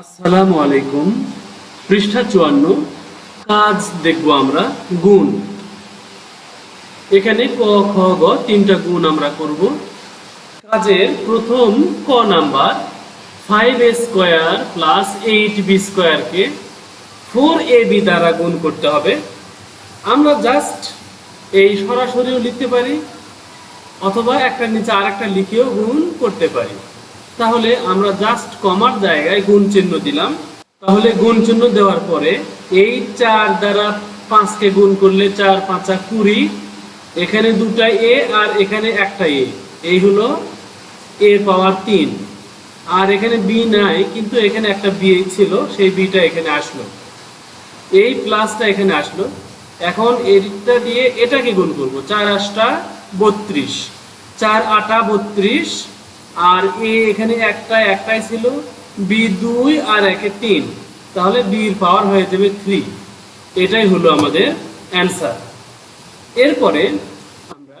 আসসালামু আলাইকুম। পৃষ্ঠা চুয়ান্ন, কাজ দেখব আমরা, গুণ। এখানে ক, খ, গ, তিনটা গুণ আমরা করব। কাজের প্রথম ক number five A square plus eight B স্কোয়ারকে ফোর এ বি দ্বারা গুণ করতে হবে। আমরা জাস্ট এই সরাসরিও লিখতে পারি, অথবা একটা নিচে আর একটা লিখেও গুণ করতে পারি। তাহলে আমরা জাস্ট কমার জায়গায় গুণ চিহ্ন দিলাম। তাহলে গুণ চিহ্ন দেওয়ার পরে এই চার দ্বারা পাঁচকে গুণ করলে চার, পাঁচা কুড়ি। এখানে দুটা এ আর এখানে একটা এ এই হলো এ পাওয়ার তিন। আর এখানে বি নাই, কিন্তু এখানে একটা বি ছিল, সেই বিটা এখানে আসলো। এই প্লাসটা এখানে আসলো। এখন এটা দিয়ে এটাকে গুণ করব। চার আটটা বত্রিশ। চার আটা বত্রিশ। আর এ এখানে একটা একটাই ছিল বি দুই আর একে তিন। তাহলে বির পাওয়ার হয়ে যাবে থ্রি এটাই হলো আমাদের অ্যান্সার এরপরে আমরা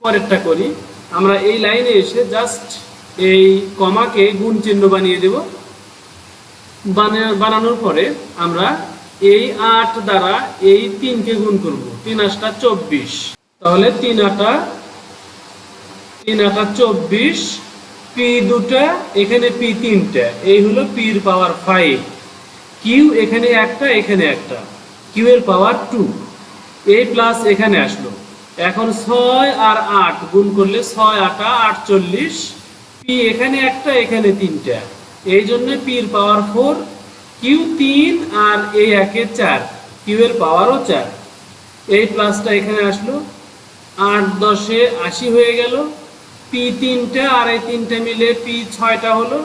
পরেরটা করি। আমরা এই লাইনে এসে জাস্ট এই কমাকে গুণ চিহ্ন বানিয়ে দেব। বানা- বানানোর পরে আমরা এই আট দ্বারা এই তিনকে গুণ করব। তিন আটটা চব্বিশ। তাহলে তিন আটা তিন আটা চব্বিশ, পি দুটা, এখানে পি তিনটা। এই হলো পির পাওয়ার ফাইভ কিউ এখানে একটা এখানে একটা। কিউ এর পাওয়ার টু এই প্লাস এখানে আসলো। এখন ছয় আর আট, গুণ করলে ছয় আটা আটচল্লিশ। পি এখানে একটা, এখানে তিনটা। এই জন্য পির পাওয়ার ফোর কিউ তিন আর এই একে চার। কিউ এর পাওয়ারও চার। এই প্লাসটা এখানে আসলো। আট দশে আশি হয়ে গেল। পি তিনটা, আর এই তিনটা মিলে পি ছয়টা হলো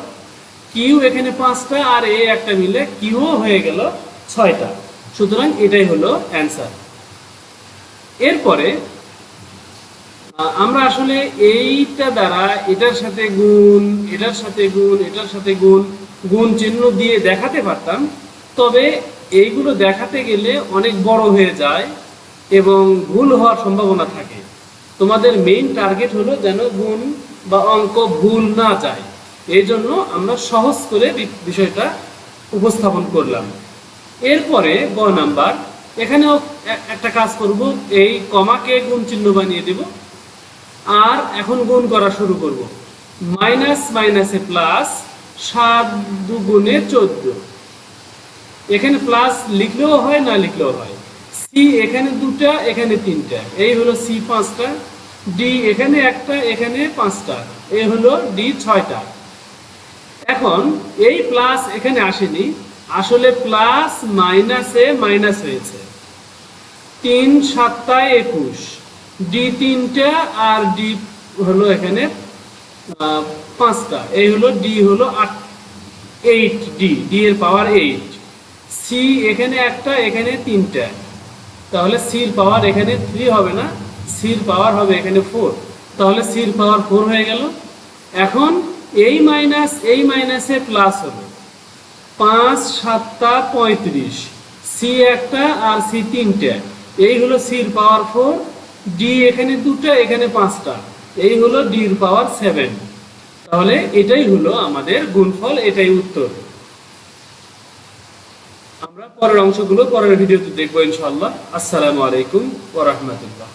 কিউ এখানে পাঁচটা, আর এ একটা মিলে কিউ হয়ে গেল ছয়টা। সুতরাং এটাই হলো অ্যান্সার। এরপরে আমরা আসলে এইটা দ্বারা এটার সাথে গুণ, এটার সাথে গুণ, এটার সাথে গুণ গুণ চিহ্ন দিয়ে দেখাতে পারতাম। তবে এইগুলো দেখাতে গেলে অনেক বড় হয়ে যায় এবং ভুল হওয়ার সম্ভাবনা থাকে। তোমাদের মেইন টার্গেট হলো যেন গুণ বা অঙ্ক ভুল না যায়। এই জন্য আমরা সহজ করে বিষয়টা উপস্থাপন করলাম। এরপরে গ নাম্বার, এখানেও একটা কাজ করব, এই কমাকে গুণ চিহ্ন বানিয়ে দেব, আর এখন গুণ করা শুরু করব। মাইনাস মাইনাসে প্লাস সাত দুগুণে চোদ্দ। এখানে প্লাস লিখলেও হয়, না লিখলেও হয়। সি এখানে দুটা, এখানে তিনটা। এই হলো সি পাঁচটা। ডি এখানে একটা, এখানে পাঁচটা। এই হলো ডি ছয়টা। এখন এই প্লাস এখানে আসেনি। আসলে প্লাস মাইনাসে মাইনাস হয়েছে। তিন সাতটা একুশ। ডি তিনটা আর ডি হলো এখানে পাঁচটা। এই হলো ডি হলো আট এইট ডি ডি এর পাওয়ার এইট সি এখানে একটা, এখানে তিনটা। তাহলে সির পাওয়ার এখানে থ্রি হবে না। সির পাওয়ার হবে এখানে ফোর তাহলে সির পাওয়ার ফোর হয়ে গেল। এখন এই মাইনাস এই মাইনাসে প্লাস হবে। পাঁচ, সাতটা, পঁয়ত্রিশ। সি একটা আর সি তিনটা। এই হলো সির পাওয়ার ফোর ডি এখানে দুটা, এখানে পাঁচটা। এই হলো ডির পাওয়ার সেভেন তাহলে এটাই হলো আমাদের গুণফল, এটাই উত্তর। আমরা পরের অংশগুলো পরের ভিডিওতে দেখব ইনশাল্লাহ আসসালামু আলাইকুম ওয়া রাহমাতুল্লাহ।